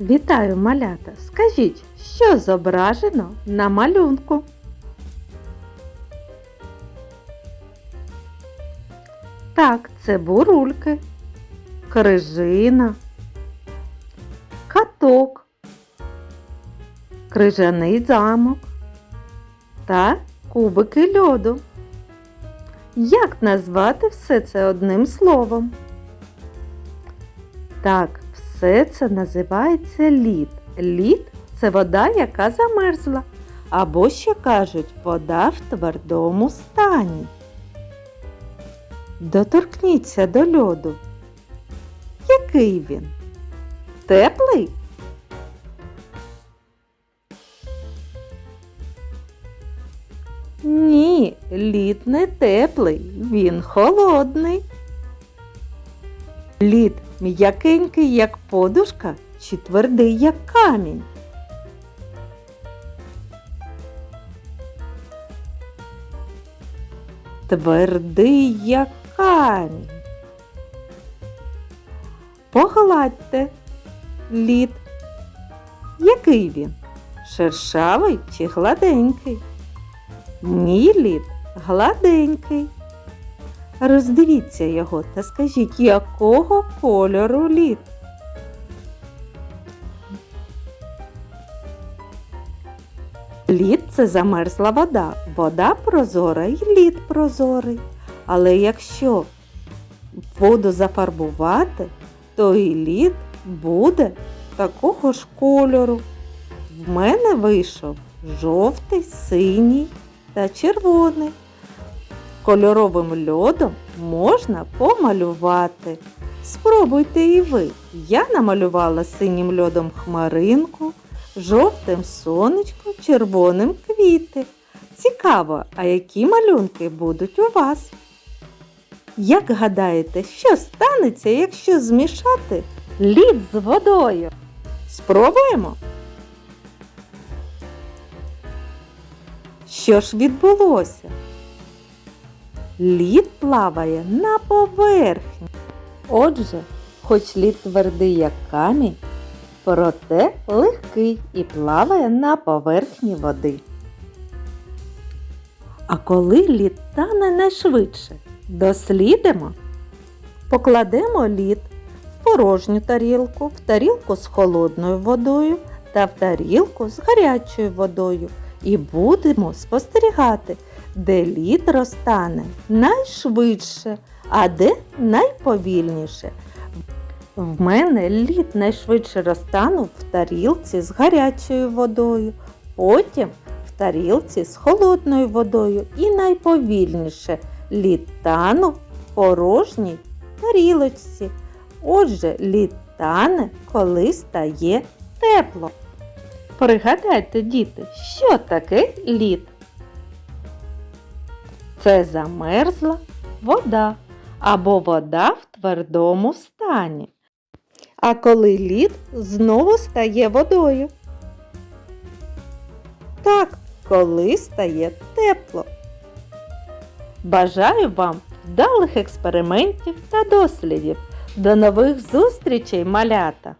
Вітаю, малята! Скажіть, що зображено на малюнку? Так, це бурульки, крижина, каток, крижаний замок та кубики льоду. Як назвати все це одним словом? Так, все це називається лід. Лід це вода, яка замерзла. Або ще кажуть вода в твердому стані. Доторкніться до льоду. Який він? Теплий? Ні, лід не теплий, він холодний. Лід м'якенький, як подушка, чи твердий, як камінь. Твердий, як камінь. Погладьте лід. Який він? Шершавий чи гладенький? Мій лід гладенький. Роздивіться його та скажіть, якого кольору лід? Лід це замерзла вода. Вода прозора і лід прозорий. Але якщо воду зафарбувати, то і лід буде такого ж кольору. В мене вийшов жовтий, синій та червоний. Кольоровим льодом можна помалювати. Спробуйте і ви. Я намалювала синім льодом хмаринку, жовтим сонечко, червоним квіти. Цікаво, а які малюнки будуть у вас? Як гадаєте, що станеться, якщо змішати лід з водою? Спробуємо? Що ж відбулося? Лід плаває на поверхні. Отже, хоч лід твердий, як камінь, проте легкий і плаває на поверхні води. А коли лід тане найшвидше, дослідимо. Покладемо лід в порожню тарілку, в тарілку з холодною водою та в тарілку з гарячою водою і будемо спостерігати, де лід розтане найшвидше, а де найповільніше. В мене лід найшвидше розтанув в тарілці з гарячою водою, потім в тарілці з холодною водою і найповільніше лід танув в порожній тарілочці. Отже, лід тане, коли стає тепло. Пригадайте, діти, що таке лід? Це замерзла вода або вода в твердому стані. А коли лід знову стає водою. Так, коли стає тепло. Бажаю вам вдалих експериментів та дослідів. До нових зустрічей, малята!